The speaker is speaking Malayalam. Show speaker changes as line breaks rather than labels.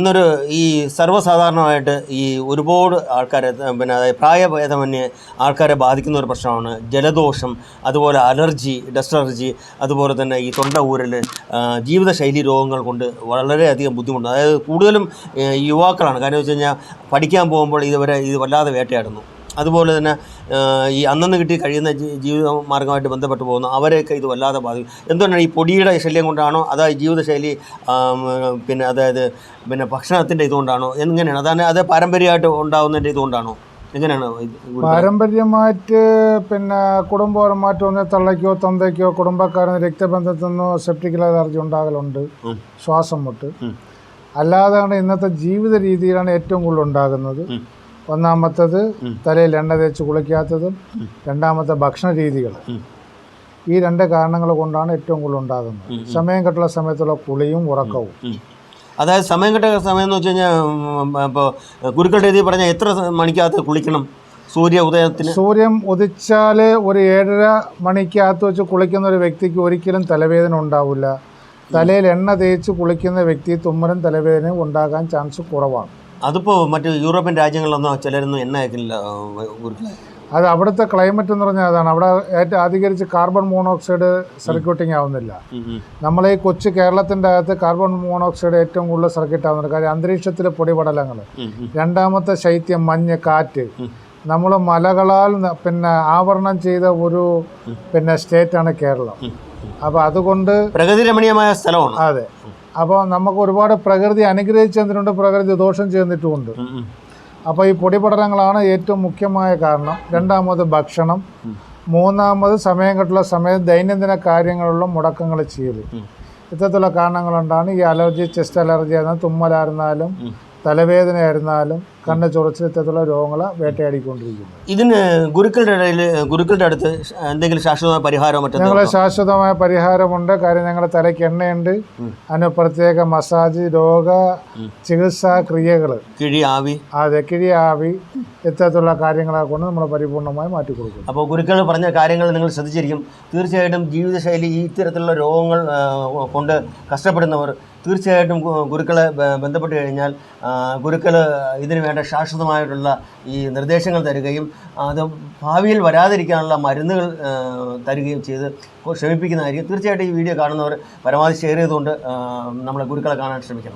ഇന്നൊരു ഈ സർവസാധാരണമായിട്ട് ഈ ഒരുപാട് ആൾക്കാരെ പിന്നെ പ്രായഭേദമന്യേ ആൾക്കാരെ ബാധിക്കുന്ന ഒരു പ്രശ്നമാണ് ജലദോഷം അതുപോലെ അലർജി ഡസ്റ്റ് അലർജി അതുപോലെ തന്നെ ഈ തൊണ്ട ഊരൽ ജീവിതശൈലി രോഗങ്ങൾ കൊണ്ട് വളരെയധികം ബുദ്ധിമുട്ട് അതായത് കൂടുതലും യുവാക്കളാണ്. കാരണം വെച്ച് കഴിഞ്ഞാൽ പഠിക്കാൻ പോകുമ്പോൾ ഇതുവരെ ഇത് വല്ലാതെ വേട്ടയാടുന്നു. അതുപോലെ തന്നെ ഈ അന്നന്ന് കിട്ടി കഴിയുന്ന ജീവിത മാർഗമായിട്ട് ബന്ധപ്പെട്ട് പോകുന്നു അവരെയൊക്കെ ഇത് വല്ലാതെ ബാധിക്കും. എന്തുകൊണ്ടാണ് ഈ പൊടിയുടെ ശല്യം കൊണ്ടാണോ അതായത് ജീവിതശൈലി പിന്നെ അതായത് പിന്നെ ഭക്ഷണത്തിന്റെ ഇതുകൊണ്ടാണോ എങ്ങനെയാണ്? അതാണ് അത് പാരമ്പര്യമായിട്ട് ഉണ്ടാകുന്നതിന്റെ ഇതുകൊണ്ടാണോ എങ്ങനെയാണ്
പാരമ്പര്യമായിട്ട് പിന്നെ കുടുംബപരമായിട്ട് ഒന്ന് തള്ളയ്ക്കോ തന്തയ്ക്കോ കുടുംബക്കാരന് രക്തബന്ധത്തിൽ നിന്നോ സെപ്റ്റിക്കൽ അലർജി ഉണ്ടാകലുണ്ട്. ശ്വാസം മുട്ട്. അല്ലാതെയാണ് ഇന്നത്തെ ജീവിത രീതിയിലാണ് ഏറ്റവും കൂടുതൽ ഉണ്ടാകുന്നത്. ഒന്നാമത്തത് തലയിൽ എണ്ണ തേച്ച് കുളിക്കാത്തതും രണ്ടാമത്തെ ഭക്ഷണ രീതികൾ. ഈ രണ്ട് കാരണങ്ങൾ കൊണ്ടാണ് ഏറ്റവും കൂടുതൽ ഉണ്ടാകുന്നത്. സമയം കെട്ടുള്ള സമയത്തുള്ള കുളിയും ഉറക്കവും.
അതായത് സമയം കിട്ട സമയം എന്ന് വെച്ച് കഴിഞ്ഞാൽ ഇപ്പോൾ ഗുരുക്കളുടെ രീതി പറഞ്ഞാൽ എത്ര മണിക്കകത്ത് കുളിക്കണം? സൂര്യ ഉദയത്തിന്?
സൂര്യൻ ഉദിച്ചാൽ ഒരു ഏഴര മണിക്കകത്ത് വെച്ച് കുളിക്കുന്ന ഒരു വ്യക്തിക്ക് ഒരിക്കലും തലവേദന ഉണ്ടാവില്ല. തലയിൽ എണ്ണ തേച്ച് കുളിക്കുന്ന വ്യക്തി തുമ്മലും തലവേദന ഉണ്ടാകാൻ ചാൻസ് കുറവാണ്.
അതിപ്പോൾ മറ്റ് യൂറോപ്യൻ രാജ്യങ്ങളിലൊന്നും ചിലരൊന്നും എണ്ണ അയക്കില്ല
അത് അവിടുത്തെ ക്ലൈമറ്റ് എന്ന് പറഞ്ഞാൽ അതാണ്. അവിടെ ഏറ്റവും അധികരിച്ച് കാർബൺ മോണോക്സൈഡ് സർക്യൂട്ടിങ് ആവുന്നില്ല. നമ്മളെ ഈ കൊച്ചു കേരളത്തിന്റെ അകത്ത് കാർബൺ മോണോക്സൈഡ് ഏറ്റവും കൂടുതൽ സർക്യൂട്ട് ആവുന്നുണ്ട്. കാര്യം അന്തരീക്ഷത്തിലെ പൊടിപടലങ്ങൾ. രണ്ടാമത്തെ ശൈത്യം മഞ്ഞ് കാറ്റ്. നമ്മൾ മലകളാൽ പിന്നെ ആവരണം ചെയ്ത ഒരു പിന്നെ സ്റ്റേറ്റാണ് കേരളം. അപ്പോൾ അതുകൊണ്ട്
പ്രകൃതി രമണീയമായ സ്ഥലമാണ്.
അതെ. അപ്പോൾ നമുക്ക് ഒരുപാട് പ്രകൃതി അനുഗ്രഹിച്ചതിനുണ്ട് പ്രകൃതി ദോഷം ചെയ്തിട്ടുമുണ്ട്. അപ്പോൾ ഈ പൊടിപടലങ്ങളാണ് ഏറ്റവും മുഖ്യമായ കാരണം. രണ്ടാമത് ഭക്ഷണം. മൂന്നാമത് സമയം കിട്ടുള്ള സമയം ദൈനംദിന കാര്യങ്ങളുള്ള മുടക്കങ്ങൾ ചെയ്യൽ. ഇത്തരത്തിലുള്ള കാരണങ്ങളുണ്ടാണ് ഈ അലർജി ചെസ്റ്റ് അലർജി ആയിരുന്നാലും തുമ്മലായിരുന്നാലും
ഉം.
കണ്ണ് ഇത്തരത്തിലുള്ള രോഗങ്ങളെ വേട്ടയാടിക്കൊണ്ടിരിക്കുന്നത്
ഇതിന് ഗുരുക്കളുടെ ഇടയിൽ ഗുരുക്കളുടെ അടുത്ത് എന്തെങ്കിലും ശാശ്വതമായ പരിഹാരം മറ്റോ
ഞങ്ങൾ ശാശ്വതമായ പരിഹാരമുണ്ട്. കാര്യം ഞങ്ങളുടെ തലയ്ക്ക് എണ്ണയുണ്ട്. അതിന് പ്രത്യേക മസാജ് രോഗ. ചികിത്സാ ക്രിയകൾ
കിഴി ആവി.
അതെ കിഴി ആവി ഇത്തരത്തിലുള്ള കാര്യങ്ങളെ കൊണ്ട് നമ്മൾ പരിപൂർണമായി മാറ്റിക്കൊടുക്കും
അപ്പോൾ ഗുരുക്കൾ പറഞ്ഞ കാര്യങ്ങൾ നിങ്ങൾ ശ്രദ്ധിച്ചിരിക്കും. തീർച്ചയായിട്ടും ജീവിതശൈലി ഈ ഇത്തരത്തിലുള്ള രോഗങ്ങൾ ആ, കൊണ്ട് കഷ്ടപ്പെടുന്നവർ തീർച്ചയായിട്ടും ഗു- ഗുരുക്കളെ ബ- ബന്ധപ്പെട്ട് കഴിഞ്ഞാൽ ഗുരുക്കൾ ഇതിന് വേണ്ട ശാശ്വതമായിട്ടുള്ള ഈ നിർദ്ദേശങ്ങൾ തരികയും അത് ഭാവിയിൽ വരാതിരിക്കാനുള്ള മരുന്നുകൾ തരികയും ചെയ്ത് ക്ഷമിപ്പിക്കുന്നതായിരിക്കും. തീർച്ചയായിട്ടും ഈ വീഡിയോ കാണുന്നവർ പരമാവധി ഷെയർ ചെയ്തുകൊണ്ട് നമ്മളെ ഗുരുക്കളെ കാണാൻ ശ്രമിക്കണം.